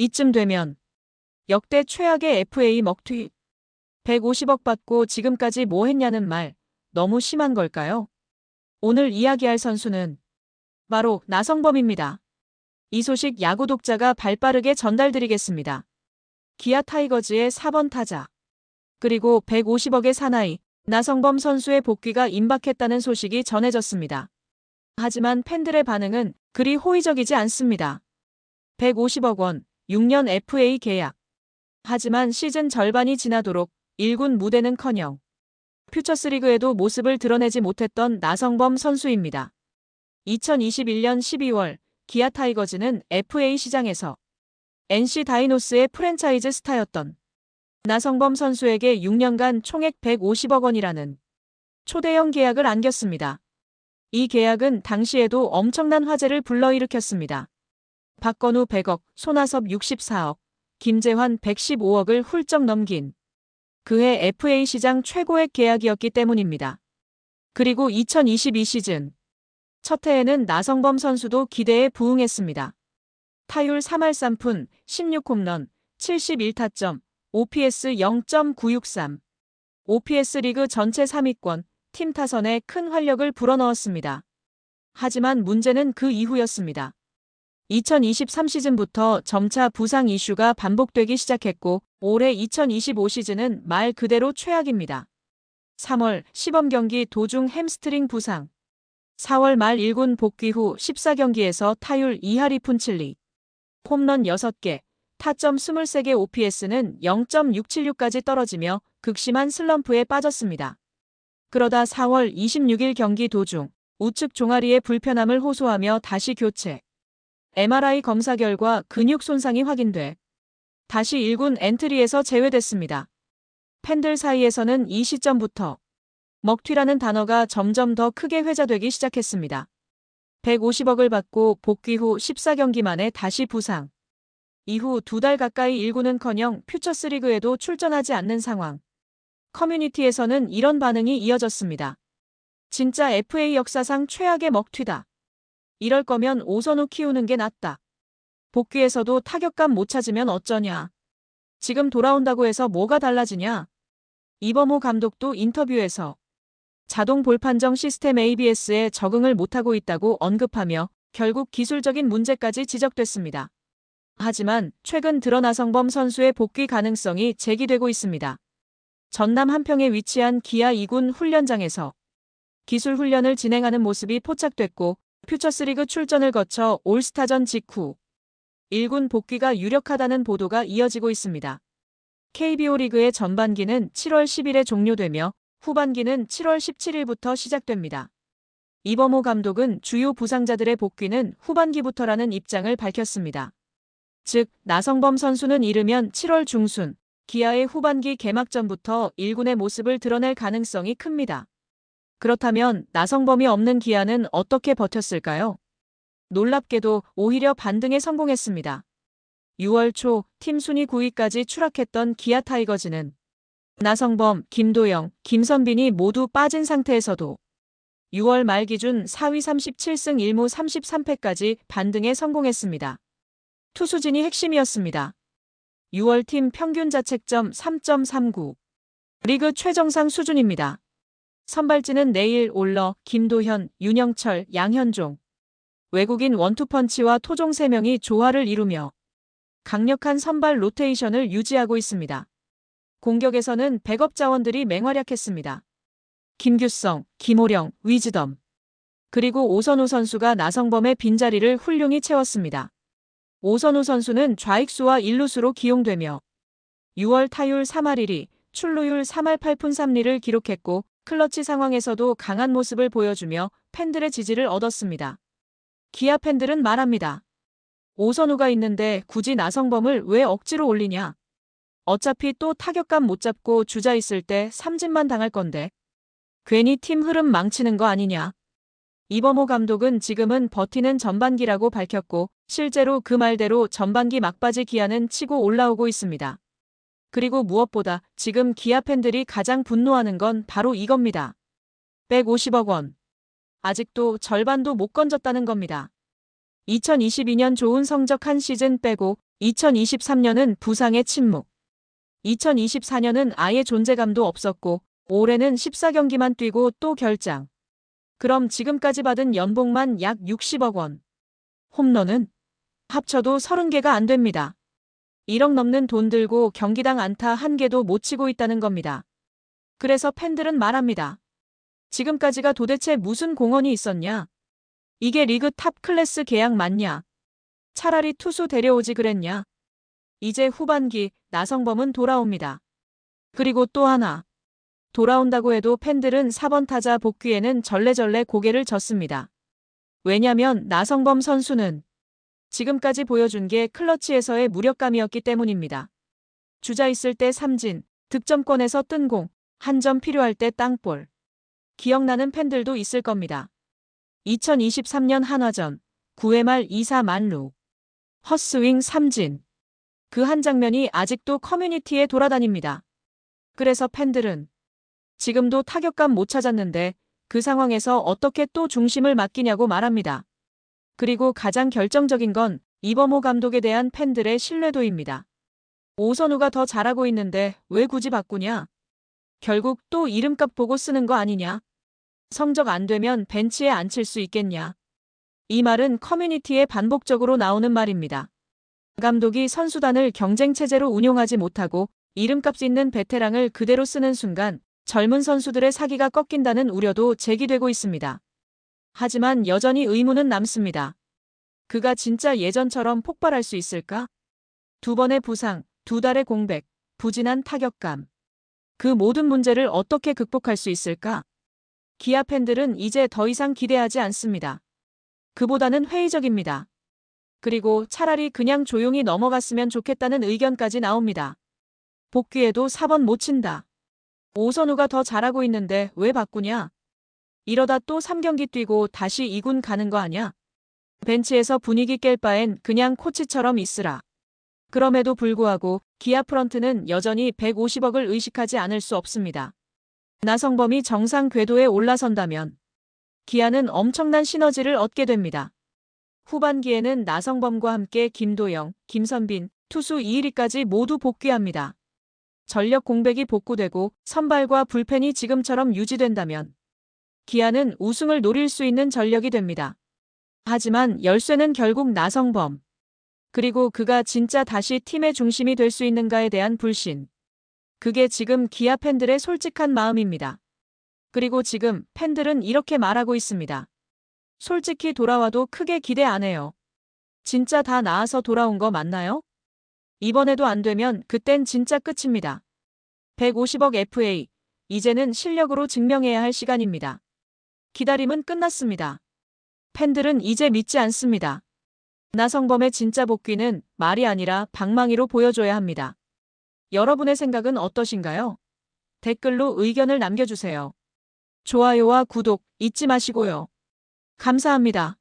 이쯤 되면 역대 최악의 FA 먹튀. 150억 받고 지금까지 뭐 했냐는 말 너무 심한 걸까요? 오늘 이야기할 선수는 바로 나성범입니다. 이 소식 야구 독자가 발빠르게 전달드리겠습니다. 기아 타이거즈의 4번 타자. 그리고 150억의 사나이 나성범 선수의 복귀가 임박했다는 소식이 전해졌습니다. 하지만 팬들의 반응은 그리 호의적이지 않습니다. 150억 원, 6년 FA 계약. 하지만 시즌 절반이 지나도록 1군 무대는커녕 퓨처스리그에도 모습을 드러내지 못했던 나성범 선수입니다. 2021년 12월 기아 타이거즈는 FA 시장에서 NC 다이노스의 프랜차이즈 스타였던 나성범 선수에게 6년간 총액 150억 원이라는 초대형 계약을 안겼습니다. 이 계약은 당시에도 엄청난 화제를 불러일으켰습니다. 박건우 100억, 손아섭 64억, 김재환 115억을 훌쩍 넘긴 그해 FA 시장 최고액 계약이었기 때문입니다. 그리고 2022 시즌 첫 해에는 나성범 선수도 기대에 부응했습니다. 타율 3할 3푼, 16홈런, 71타점, OPS 0.963. OPS 리그 전체 3위권, 팀 타선에 큰 활력을 불어넣었습니다. 하지만 문제는 그 이후였습니다. 2023 시즌부터 점차 부상 이슈가 반복되기 시작했고 올해 2025 시즌은 말 그대로 최악입니다. 3월 시범 경기 도중 햄스트링 부상 4월 말 1군 복귀 후 14경기에서 타율 2할 2푼 7리 홈런 6개, 타점 23개 OPS는 0.676까지 떨어지며 극심한 슬럼프에 빠졌습니다. 그러다 4월 26일 경기 도중 우측 종아리의 불편함을 호소하며 다시 교체. MRI 검사 결과 근육 손상이 확인돼 다시 1군 엔트리에서 제외됐습니다. 팬들 사이에서는 이 시점부터 먹튀라는 단어가 점점 더 크게 회자되기 시작했습니다. 150억을 받고 복귀 후 14경기 만에 다시 부상. 이후 두 달 가까이 1군은커녕 퓨처스리그에도 출전하지 않는 상황. 커뮤니티에서는 이런 반응이 이어졌습니다. 진짜 FA 역사상 최악의 먹튀다. 이럴 거면 오선우 키우는 게 낫다. 복귀에서도 타격감 못 찾으면 어쩌냐. 지금 돌아온다고 해서 뭐가 달라지냐. 이범호 감독도 인터뷰에서 자동 볼 판정 시스템 ABS에 적응을 못하고 있다고 언급하며 결국 기술적인 문제까지 지적됐습니다. 하지만 최근 드러 나성범 선수의 복귀 가능성이 제기되고 있습니다. 전남 한평에 위치한 기아 2군 훈련장에서 기술 훈련을 진행하는 모습이 포착됐고 퓨처스리그 출전을 거쳐 올스타전 직후 1군 복귀가 유력하다는 보도가 이어지고 있습니다. KBO 리그의 전반기는 7월 10일에 종료되며 후반기는 7월 17일부터 시작됩니다. 이범호 감독은 주요 부상자들의 복귀는 후반기부터라는 입장을 밝혔습니다. 즉, 나성범 선수는 이르면 7월 중순, 기아의 후반기 개막전부터 1군의 모습을 드러낼 가능성이 큽니다. 그렇다면 나성범이 없는 기아는 어떻게 버텼을까요? 놀랍게도 오히려 반등에 성공했습니다. 6월 초 팀 순위 9위까지 추락했던 기아 타이거즈는 나성범, 김도영, 김선빈이 모두 빠진 상태에서도 6월 말 기준 4위 37승 1무 33패까지 반등에 성공했습니다. 투수진이 핵심이었습니다. 6월 팀 평균 자책점 3.39. 리그 최정상 수준입니다. 선발진은 내일 올러, 김도현, 윤영철, 양현종. 외국인 원투펀치와 토종 3명이 조화를 이루며 강력한 선발 로테이션을 유지하고 있습니다. 공격에서는 백업 자원들이 맹활약했습니다. 김규성, 김호령, 위즈덤. 그리고 오선우 선수가 나성범의 빈자리를 훌륭히 채웠습니다. 오선우 선수는 좌익수와 일루수로 기용되며 6월 타율 3할 1위, 출루율 3할 8푼 3리를 기록했고 클러치 상황에서도 강한 모습을 보여주며 팬들의 지지를 얻었습니다. 기아 팬들은 말합니다. 오선우가 있는데 굳이 나성범을 왜 억지로 올리냐? 어차피 또 타격감 못 잡고 주자 있을 때 삼진만 당할 건데. 괜히 팀 흐름 망치는 거 아니냐. 이범호 감독은 지금은 버티는 전반기라고 밝혔고 실제로 그 말대로 전반기 막바지 기아는 치고 올라오고 있습니다. 그리고 무엇보다 지금 기아 팬들이 가장 분노하는 건 바로 이겁니다. 150억 원. 아직도 절반도 못 건졌다는 겁니다. 2022년 좋은 성적 한 시즌 빼고 2023년은 부상의 침묵. 2024년은 아예 존재감도 없었고 올해는 14경기만 뛰고 또 결장. 그럼 지금까지 받은 연봉만 약 60억 원. 홈런은 합쳐도 30개가 안 됩니다. 1억 넘는 돈 들고 경기당 안타 한 개도 못 치고 있다는 겁니다. 그래서 팬들은 말합니다. 지금까지가 도대체 무슨 공헌이 있었냐? 이게 리그 탑 클래스 계약 맞냐? 차라리 투수 데려오지 그랬냐? 이제 후반기 나성범은 돌아옵니다. 그리고 또 하나. 돌아온다고 해도 팬들은 4번 타자 복귀에는 절레절레 고개를 젓습니다. 왜냐면 나성범 선수는 지금까지 보여준 게 클러치에서의 무력감이었기 때문입니다. 주자 있을 때 삼진, 득점권에서 뜬 공, 한 점 필요할 때 땅볼. 기억나는 팬들도 있을 겁니다. 2023년 한화전 9회 말 2사 만루. 헛스윙 삼진. 그 한 장면이 아직도 커뮤니티에 돌아다닙니다. 그래서 팬들은 지금도 타격감 못 찾았는데 그 상황에서 어떻게 또 중심을 맡기냐고 말합니다. 그리고 가장 결정적인 건 이범호 감독에 대한 팬들의 신뢰도입니다. 오선우가 더 잘하고 있는데 왜 굳이 바꾸냐? 결국 또 이름값 보고 쓰는 거 아니냐? 성적 안 되면 벤치에 앉힐 수 있겠냐? 이 말은 커뮤니티에 반복적으로 나오는 말입니다. 감독이 선수단을 경쟁체제로 운용하지 못하고 이름값 있는 베테랑을 그대로 쓰는 순간 젊은 선수들의 사기가 꺾인다는 우려도 제기되고 있습니다. 하지만 여전히 의문은 남습니다. 그가 진짜 예전처럼 폭발할 수 있을까? 두 번의 부상, 두 달의 공백, 부진한 타격감. 그 모든 문제를 어떻게 극복할 수 있을까? 기아 팬들은 이제 더 이상 기대하지 않습니다. 그보다는 회의적입니다. 그리고 차라리 그냥 조용히 넘어갔으면 좋겠다는 의견까지 나옵니다. 복귀에도 4번 못 친다. 오선우가 더 잘하고 있는데 왜 바꾸냐? 이러다 또 3경기 뛰고 다시 2군 가는 거 아냐? 벤치에서 분위기 깰 바엔 그냥 코치처럼 있으라. 그럼에도 불구하고 기아 프런트는 여전히 150억을 의식하지 않을 수 없습니다. 나성범이 정상 궤도에 올라선다면 기아는 엄청난 시너지를 얻게 됩니다. 후반기에는 나성범과 함께 김도영, 김선빈, 투수 2위까지 모두 복귀합니다. 전력 공백이 복구되고 선발과 불펜이 지금처럼 유지된다면 기아는 우승을 노릴 수 있는 전력이 됩니다. 하지만 열쇠는 결국 나성범. 그리고 그가 진짜 다시 팀의 중심이 될 수 있는가에 대한 불신. 그게 지금 기아 팬들의 솔직한 마음입니다. 그리고 지금 팬들은 이렇게 말하고 있습니다. 솔직히 돌아와도 크게 기대 안 해요. 진짜 다 나아서 돌아온 거 맞나요? 이번에도 안 되면 그땐 진짜 끝입니다. 150억 FA. 이제는 실력으로 증명해야 할 시간입니다. 기다림은 끝났습니다. 팬들은 이제 믿지 않습니다. 나성범의 진짜 복귀는 말이 아니라 방망이로 보여줘야 합니다. 여러분의 생각은 어떠신가요? 댓글로 의견을 남겨주세요. 좋아요와 구독 잊지 마시고요. 감사합니다.